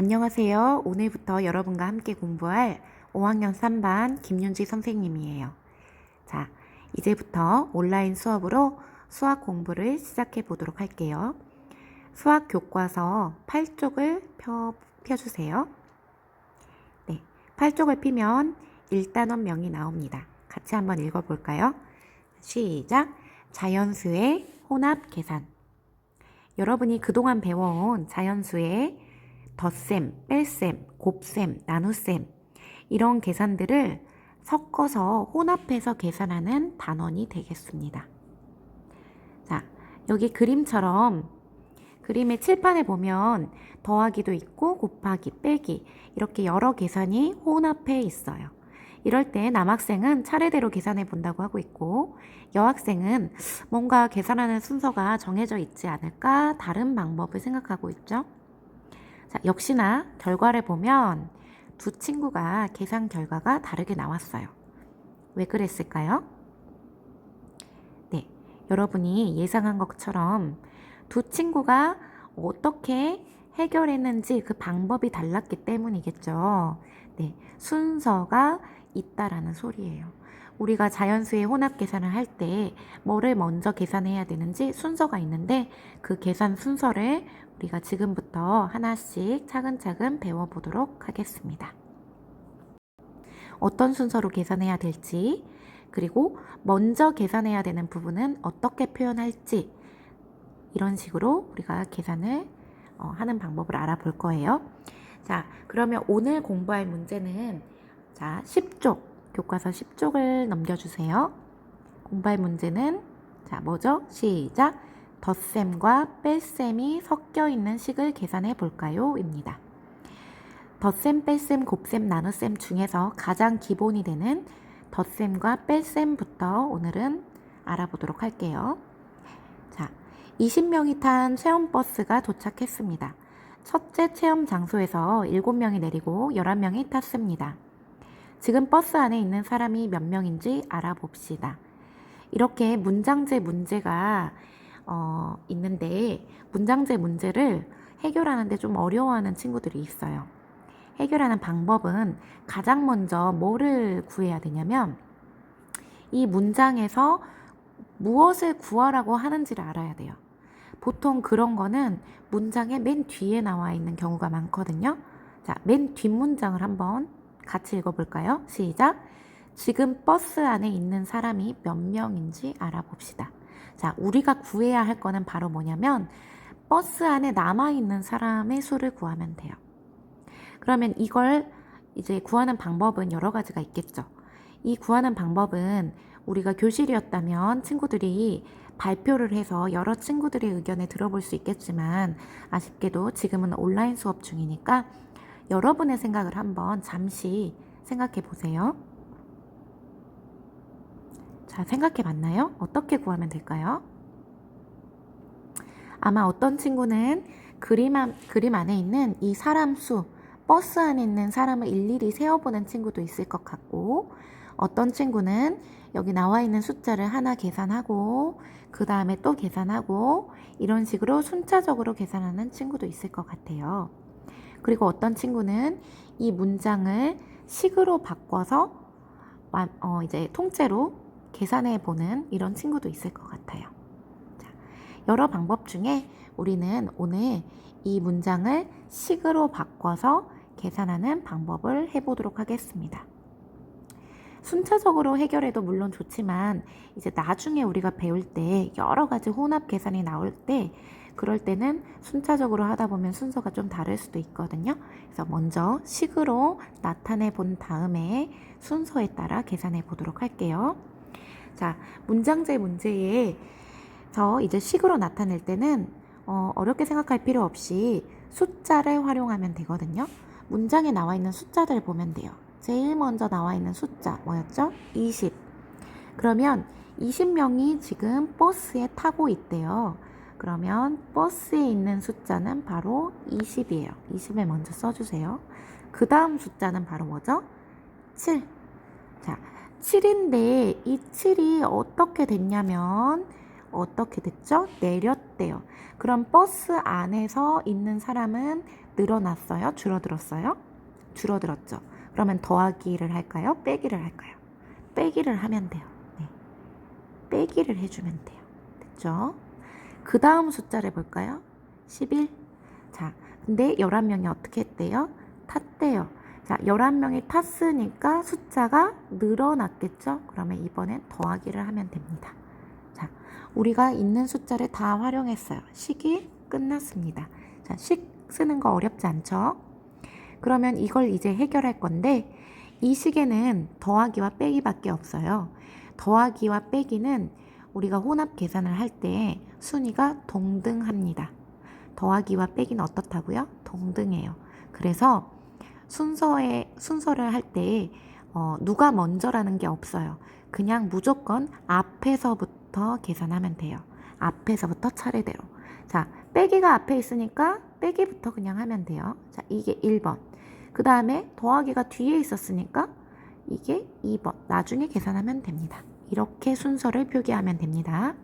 안녕하세요. 오늘부터 여러분과 함께 공부할 5학년 3반 김윤지 선생님이에요. 자, 이제부터 온라인 수업으로 수학 공부를 시작해 보도록 할게요. 수학 교과서 8쪽을 펴, 펴주세요. 네, 8쪽을 피면 1단원명이 나옵니다. 같이 한번 읽어볼까요? 시작! 자연수의 혼합 계산. 여러분이 그동안 배워온 자연수의 덧셈, 뺄셈, 곱셈, 나눗셈 이런 계산들을 섞어서 혼합해서 계산하는 단원이 되겠습니다. 자, 여기 그림처럼 그림의 칠판에 보면 더하기도 있고 곱하기, 빼기 이렇게 여러 계산이 혼합해 있어요. 이럴 때 남학생은 차례대로 계산해 본다고 하고 있고 여학생은 뭔가 계산하는 순서가 정해져 있지 않을까 다른 방법을 생각하고 있죠. 자, 역시나 결과를 보면 두 친구가 계산 결과가 다르게 나왔어요. 왜 그랬을까요? 네, 여러분이 예상한 것처럼 두 친구가 어떻게 해결했는지 그 방법이 달랐기 때문이겠죠. 네, 순서가 있다라는 소리예요. 우리가 자연수의 혼합 계산을 할 때 뭐를 먼저 계산해야 되는지 순서가 있는데 그 계산 순서를 우리가 지금부터 하나씩 차근차근 배워보도록 하겠습니다. 어떤 순서로 계산해야 될지, 그리고 먼저 계산해야 되는 부분은 어떻게 표현할지, 이런 식으로 우리가 계산을 어, 하는 방법을 알아볼 거예요. 자, 그러면 오늘 공부할 문제는 자, 10쪽, 교과서 10쪽을 넘겨주세요. 공부할 문제는 자, 뭐죠? 시작! 덧셈과 뺄셈이 섞여 있는 식을 계산해 볼까요? 입니다. 덧셈, 뺄셈, 곱셈, 나눗셈 중에서 가장 기본이 되는 덧셈과 뺄셈부터 오늘은 알아보도록 할게요. 자, 20명이 탄 체험버스가 도착했습니다. 첫째 체험 장소에서 7명이 내리고 11명이 탔습니다. 지금 버스 안에 있는 사람이 몇 명인지 알아봅시다. 이렇게 문장제 문제가 어, 있는데 문장제 문제를 해결하는데 좀 어려워하는 친구들이 있어요. 해결하는 방법은 가장 먼저 뭐를 구해야 되냐면 이 문장에서 무엇을 구하라고 하는지를 알아야 돼요. 보통 그런 거는 문장의 맨 뒤에 나와 있는 경우가 많거든요. 자, 맨 뒷문장을 한번 같이 읽어볼까요? 시작. 지금 버스 안에 있는 사람이 몇 명인지 알아봅시다. 자, 우리가 구해야 할 거는 바로 뭐냐면 버스 안에 남아있는 사람의 수를 구하면 돼요. 그러면 이걸 이제 구하는 방법은 여러 가지가 있겠죠. 이 구하는 방법은 우리가 교실이었다면 친구들이 발표를 해서 여러 친구들의 의견을 들어볼 수 있겠지만 아쉽게도 지금은 온라인 수업 중이니까 여러분의 생각을 한번 잠시 생각해 보세요. 자, 생각해 봤나요? 어떻게 구하면 될까요? 아마 어떤 친구는 그림, 안, 그림 안에 있는 이 사람 수, 버스 안에 있는 사람을 일일이 세어보는 친구도 있을 것 같고, 어떤 친구는 여기 나와 있는 숫자를 하나 계산하고, 그 다음에 또 계산하고, 이런 식으로 순차적으로 계산하는 친구도 있을 것 같아요. 그리고 어떤 친구는 이 문장을 식으로 바꿔서 어, 이제 통째로 계산해 보는 이런 친구도 있을 것 같아요. 자, 여러 방법 중에 우리는 오늘 이 문장을 식으로 바꿔서 계산하는 방법을 해보도록 하겠습니다. 순차적으로 해결해도 물론 좋지만 이제 나중에 우리가 배울 때 여러 가지 혼합 계산이 나올 때 그럴 때는 순차적으로 하다 보면 순서가 좀 다를 수도 있거든요. 그래서 먼저 식으로 나타내 본 다음에 순서에 따라 계산해 보도록 할게요. 자, 문장제 문제에서 이제 식으로 나타낼 때는 어, 어렵게 생각할 필요 없이 숫자를 활용하면 되거든요. 문장에 나와 있는 숫자들 보면 돼요. 제일 먼저 나와 있는 숫자 뭐였죠? 20. 그러면 20명이 지금 버스에 타고 있대요. 그러면 버스에 있는 숫자는 바로 20이에요. 20을 먼저 써주세요. 그 다음 숫자는 바로 뭐죠? 7. 자, 7인데 이 7이 어떻게 됐냐면 어떻게 됐죠? 내렸대요. 그럼 버스 안에서 있는 사람은 늘어났어요? 줄어들었어요? 줄어들었죠. 그러면 더하기를 할까요? 빼기를 할까요? 빼기를 하면 돼요. 네. 빼기를 해주면 돼요. 됐죠? 그 다음 숫자를 볼까요? 11. 자, 근데 11명이 어떻게 했대요? 탔대요. 자, 11명이 탔으니까 숫자가 늘어났겠죠? 그러면 이번엔 더하기를 하면 됩니다. 자, 우리가 있는 숫자를 다 활용했어요. 식이 끝났습니다. 자, 식 쓰는 거 어렵지 않죠? 그러면 이걸 이제 해결할 건데, 이 식에는 더하기와 빼기밖에 없어요. 더하기와 빼기는 우리가 혼합 계산을 할 때 순위가 동등합니다. 더하기와 빼기는 어떻다고요? 동등해요. 그래서 순서에 순서를 할 때 어, 누가 먼저라는 게 없어요. 그냥 무조건 앞에서부터 계산하면 돼요. 앞에서부터 차례대로. 자, 빼기가 앞에 있으니까 빼기부터 그냥 하면 돼요. 자, 이게 1번. 그 다음에 더하기가 뒤에 있었으니까 이게 2번. 나중에 계산하면 됩니다. 이렇게 순서를 표기하면 됩니다.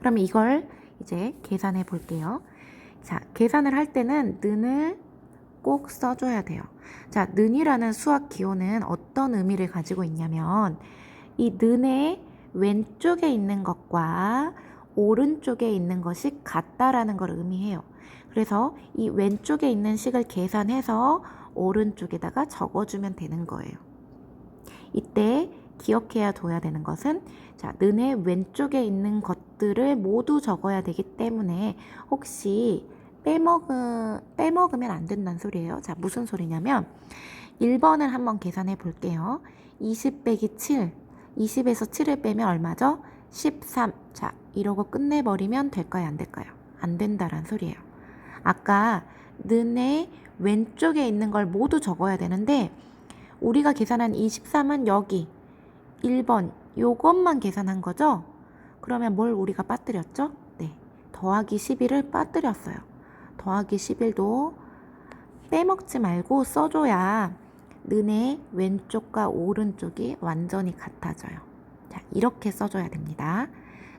그럼 이걸 이제 계산해 볼게요. 자, 계산을 할 때는 는을 꼭 써줘야 돼요. 자, 는이라는 수학 기호는 어떤 의미를 가지고 있냐면 이 는의 왼쪽에 있는 것과 오른쪽에 있는 것이 같다라는 걸 의미해요. 그래서 이 왼쪽에 있는 식을 계산해서 오른쪽에다가 적어주면 되는 거예요. 이때 기억해야 둬야 되는 것은 자, 는의 왼쪽에 있는 것들을 모두 적어야 되기 때문에 혹시 빼먹으, 빼먹으면 안 된다는 소리예요. 자, 무슨 소리냐면 1번을 한번 계산해 볼게요. 20 빼기 7. 20에서 7을 빼면 얼마죠? 13. 자, 이러고 끝내버리면 될까요? 안 될까요? 안 된다란 소리예요. 아까 는의 왼쪽에 있는 걸 모두 적어야 되는데 우리가 계산한 23은 여기 1번 요것만 계산한 거죠? 그러면 뭘 우리가 빠뜨렸죠? 네. 더하기 11을 빠뜨렸어요. 더하기 11도 빼먹지 말고 써줘야 는의 왼쪽과 오른쪽이 완전히 같아져요. 자, 이렇게 써줘야 됩니다.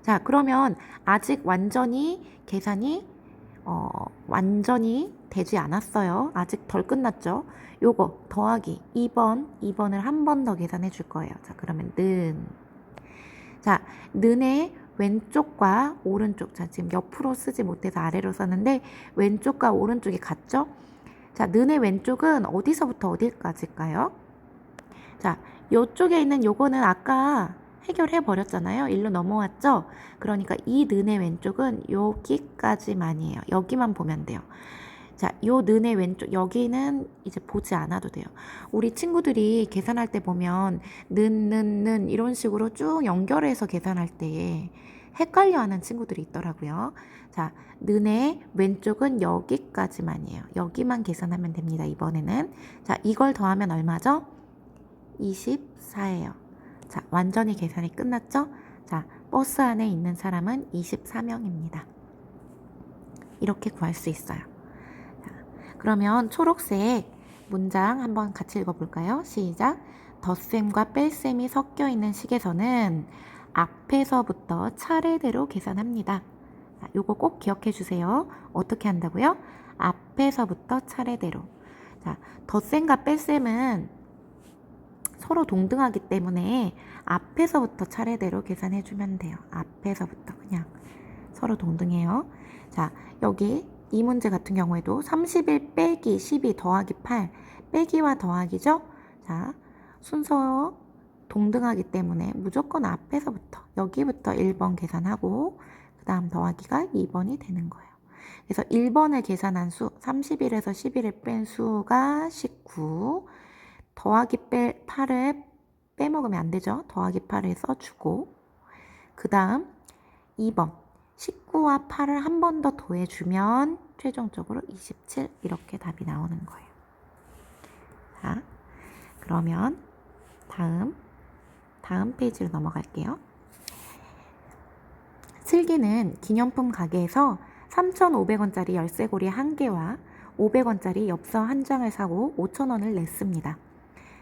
자, 그러면 아직 완전히 계산이 어, 완전히 되지 않았어요. 아직 덜 끝났죠. 요거 더하기 2번, 2번을 한 번 더 계산해 줄 거예요. 자, 그러면 는. 자, 는의 왼쪽과 오른쪽. 자, 지금 옆으로 쓰지 못해서 아래로 썼는데 왼쪽과 오른쪽이 같죠? 자, 는의 왼쪽은 어디서부터 어디까지일까요? 자, 요쪽에 있는 요거는 아까 해결해 버렸잖아요. 일로 넘어왔죠? 그러니까 이 는의 왼쪽은 여기까지만이에요. 여기만 보면 돼요. 자, 요 는의 왼쪽 여기는 이제 보지 않아도 돼요. 우리 친구들이 계산할 때 보면 는, 는, 는 이런 식으로 쭉 연결해서 계산할 때 헷갈려하는 친구들이 있더라고요. 자, 는의 왼쪽은 여기까지만이에요. 여기만 계산하면 됩니다. 이번에는 자, 이걸 더하면 얼마죠? 24예요. 자, 완전히 계산이 끝났죠? 자, 버스 안에 있는 사람은 24명입니다. 이렇게 구할 수 있어요. 자, 그러면 초록색 문장 한번 같이 읽어볼까요? 시작. 덧셈과 뺄셈이 섞여 있는 식에서는 앞에서부터 차례대로 계산합니다. 자, 요거 꼭 기억해 주세요. 어떻게 한다고요? 앞에서부터 차례대로. 자, 덧셈과 뺄셈은 서로 동등하기 때문에 앞에서부터 차례대로 계산해 주면 돼요. 앞에서부터 그냥 서로 동등해요. 자, 여기 이 문제 같은 경우에도 31 빼기 12 더하기 8 빼기와 더하기죠. 자, 순서 동등하기 때문에 무조건 앞에서부터 여기부터 1번 계산하고 그 다음 더하기가 2번이 되는 거예요. 그래서 1번을 계산한 수 31에서 11을 뺀 수가 19 더하기 빼 8을 빼먹으면 안 되죠. 더하기 8을 써주고 그 다음 2번 19와 8을 한 번 더 더해주면 최종적으로 27 이렇게 답이 나오는 거예요. 자, 그러면 다음 다음 페이지로 넘어갈게요. 슬기는 기념품 가게에서 3,500원짜리 열쇠고리 한 개와 500원짜리 엽서 한 장을 사고 5,000원을 냈습니다.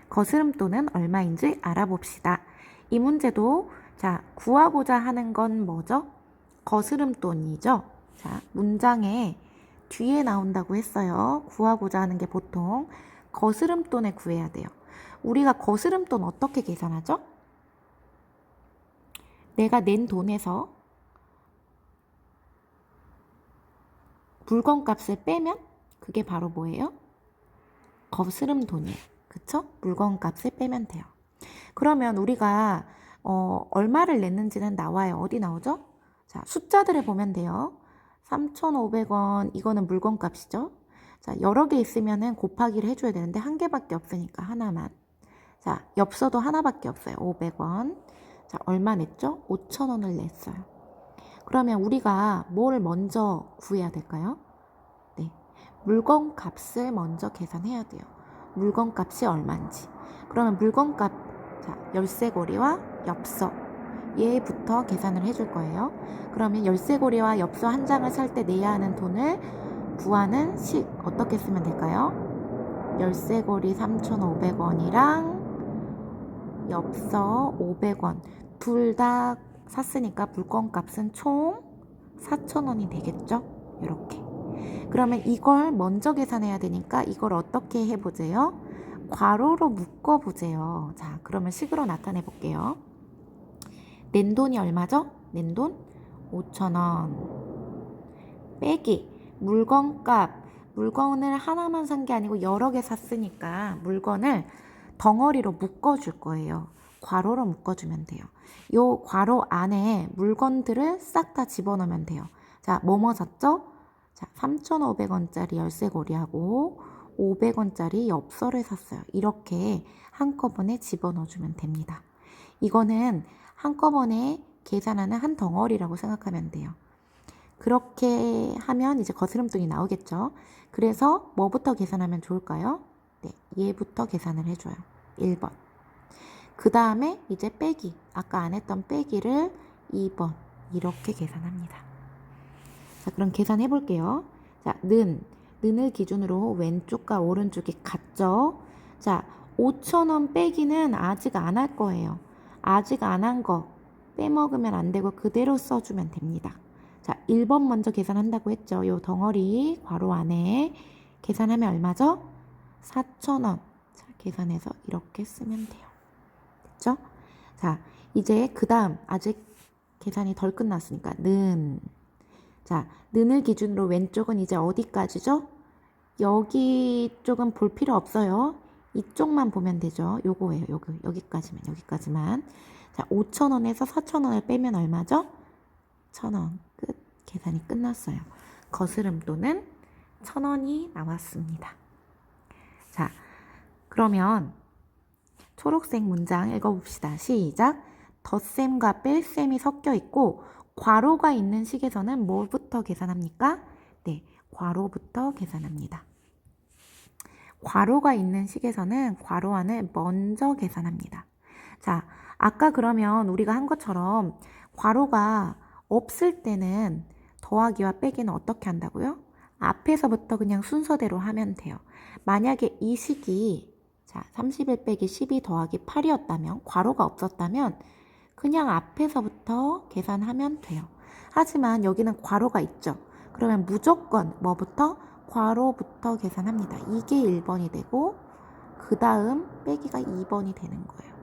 거스름돈은 얼마인지 알아봅시다. 이 문제도 자, 구하고자 하는 건 뭐죠? 거스름돈이죠. 자, 문장에 뒤에 나온다고 했어요. 구하고자 하는 게 보통 거스름돈에 구해야 돼요. 우리가 거스름돈 어떻게 계산하죠? 내가 낸 돈에서 물건 값을 빼면 그게 바로 뭐예요? 거스름 돈이에요. 그쵸? 물건 값을 빼면 돼요. 그러면 우리가 어, 얼마를 냈는지는 나와요. 어디 나오죠? 자, 숫자들을 보면 돼요. 3,500원, 이거는 물건 값이죠. 자, 여러 개 있으면은 곱하기를 해줘야 되는데 한 개밖에 없으니까 하나만. 자, 엽서도 하나밖에 없어요. 500원. 자, 얼마 냈죠? 5,000원을 냈어요. 그러면 우리가 뭘 먼저 구해야 될까요? 네. 물건 값을 먼저 계산해야 돼요. 물건 값이 얼마인지. 그러면 물건 값, 자, 열쇠고리와 엽서. 얘부터 계산을 해줄 거예요. 그러면 열쇠고리와 엽서 한 장을 살 때 내야 하는 돈을 구하는 식 어떻게 쓰면 될까요? 열쇠고리 3,500원이랑 엽서 500원 둘 다 샀으니까 물건 값은 총 4,000원이 되겠죠? 이렇게. 그러면 이걸 먼저 계산해야 되니까 이걸 어떻게 해보세요? 괄호로 묶어보세요. 자, 그러면 식으로 나타내 볼게요. 낸 돈이 얼마죠? 낸돈 5,000원. 빼기. 물건 값. 물건을 하나만 산 게 아니고 여러 개 샀으니까 물건을 덩어리로 묶어줄 거예요. 괄호로 묶어주면 돼요. 요 괄호 안에 물건들을 싹 다 집어넣으면 돼요. 자, 뭐뭐 샀죠? 자, 3,500원짜리 열쇠고리하고 500원짜리 엽서를 샀어요. 이렇게 한꺼번에 집어넣어주면 됩니다. 이거는 한꺼번에 계산하는 한 덩어리라고 생각하면 돼요. 그렇게 하면 이제 거스름돈이 나오겠죠. 그래서 뭐부터 계산하면 좋을까요? 네, 얘부터 계산을 해줘요. 1번. 그 다음에 이제 빼기. 아까 안 했던 빼기를 2번. 이렇게 계산합니다. 자, 그럼 계산해 볼게요. 자, 는. 는을 기준으로 왼쪽과 오른쪽이 같죠? 자, 5,000원 빼기는 아직 안 할 거예요. 아직 안 한 거 빼먹으면 안 되고 그대로 써주면 됩니다. 자, 1번 먼저 계산한다고 했죠. 요 덩어리 괄호 안에 계산하면 얼마죠? 4,000원. 자, 계산해서 이렇게 쓰면 돼요. 됐죠? 자, 이제 그 다음 아직 계산이 덜 끝났으니까 는. 자, 는을 기준으로 왼쪽은 이제 어디까지죠? 여기 쪽은 볼 필요 없어요. 이쪽만 보면 되죠. 요거예요. 요거 여기까지만 여기까지만. 자, 5,000원에서 4,000원을 빼면 얼마죠? 1,000원. 끝. 계산이 끝났어요. 거스름 돈은 1,000원이 나왔습니다. 자, 그러면 초록색 문장 읽어 봅시다. 시작. 덧셈과 뺄셈이 섞여 있고 괄호가 있는 식에서는 뭐부터 계산합니까? 네, 괄호부터 계산합니다. 괄호가 있는 식에서는 괄호 안을 먼저 계산합니다. 자, 아까 그러면 우리가 한 것처럼 괄호가 없을 때는 더하기와 빼기는 어떻게 한다고요? 앞에서부터 그냥 순서대로 하면 돼요. 만약에 이 식이 자, 31 빼기 12 더하기 8이었다면 괄호가 없었다면 그냥 앞에서부터 계산하면 돼요. 하지만 여기는 괄호가 있죠. 그러면 무조건 뭐부터? 괄호부터 계산합니다. 이게 1번이 되고 그 다음 빼기가 2번이 되는 거예요.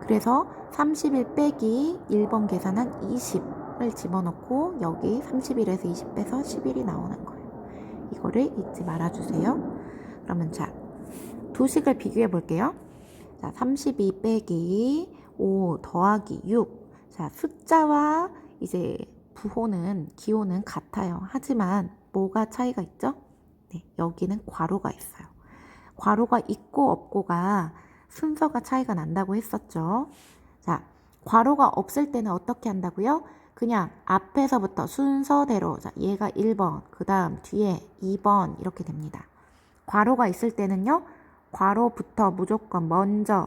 그래서 31 빼기 1번 계산한 20을 집어넣고 여기 31에서 20 빼서 11이 나오는 거예요. 이거를 잊지 말아주세요. 그러면 자, 두 식을 비교해 볼게요. 자, 32 빼기 5 더하기 6. 자, 숫자와 이제 부호는, 기호는 같아요. 하지만 뭐가 차이가 있죠? 네, 여기는 괄호가 있어요. 괄호가 있고 없고가 순서가 차이가 난다고 했었죠. 자, 괄호가 없을 때는 어떻게 한다고요? 그냥 앞에서부터 순서대로 자, 얘가 1번, 그 다음 뒤에 2번 이렇게 됩니다. 괄호가 있을 때는요. 괄호부터 무조건 먼저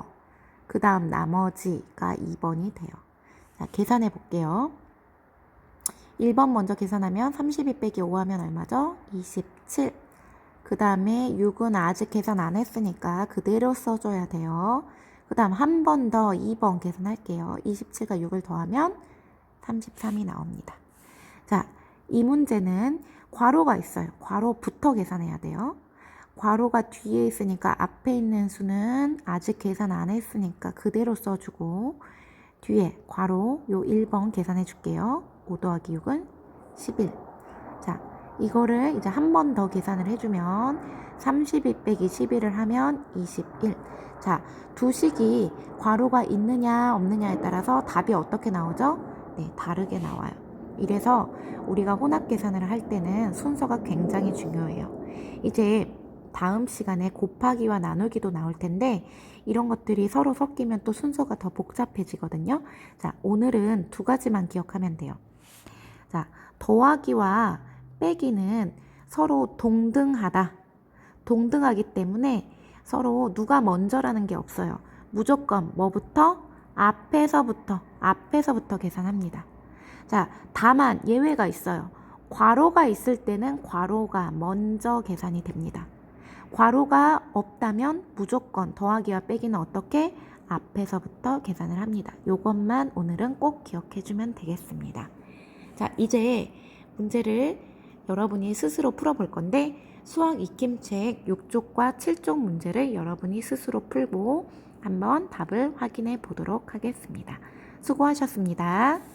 그 다음 나머지가 2번이 돼요. 자, 계산해 볼게요. 1번 먼저 계산하면 32 빼기 5 하면 얼마죠? 27. 그 다음에 6은 아직 계산 안 했으니까 그대로 써줘야 돼요. 그 다음 한 번 더 2번 계산할게요. 27과 6을 더하면 33이 나옵니다. 자, 이 문제는 괄호가 있어요. 괄호부터 계산해야 돼요. 괄호가 뒤에 있으니까 앞에 있는 수는 아직 계산 안 했으니까 그대로 써주고 뒤에 괄호 요 1번 계산해 줄게요. 5 더하기 6은 11. 자, 이거를 이제 한 번 더 계산을 해주면 32 빼기 11을 하면 21. 자, 두 식이 괄호가 있느냐 없느냐에 따라서 답이 어떻게 나오죠? 네, 다르게 나와요. 이래서 우리가 혼합 계산을 할 때는 순서가 굉장히 중요해요. 이제 다음 시간에 곱하기와 나누기도 나올 텐데 이런 것들이 서로 섞이면 또 순서가 더 복잡해지거든요. 자, 오늘은 두 가지만 기억하면 돼요. 자, 더하기와 빼기는 서로 동등하다. 동등하기 때문에 서로 누가 먼저라는 게 없어요. 무조건 뭐부터? 앞에서부터, 앞에서부터 계산합니다. 자, 다만 예외가 있어요. 괄호가 있을 때는 괄호가 먼저 계산이 됩니다. 괄호가 없다면 무조건 더하기와 빼기는 어떻게? 앞에서부터 계산을 합니다. 요것만 오늘은 꼭 기억해 주면 되겠습니다. 자, 이제 문제를 여러분이 스스로 풀어볼 건데 수학 익힘책 6쪽과 7쪽 문제를 여러분이 스스로 풀고 한번 답을 확인해 보도록 하겠습니다. 수고하셨습니다.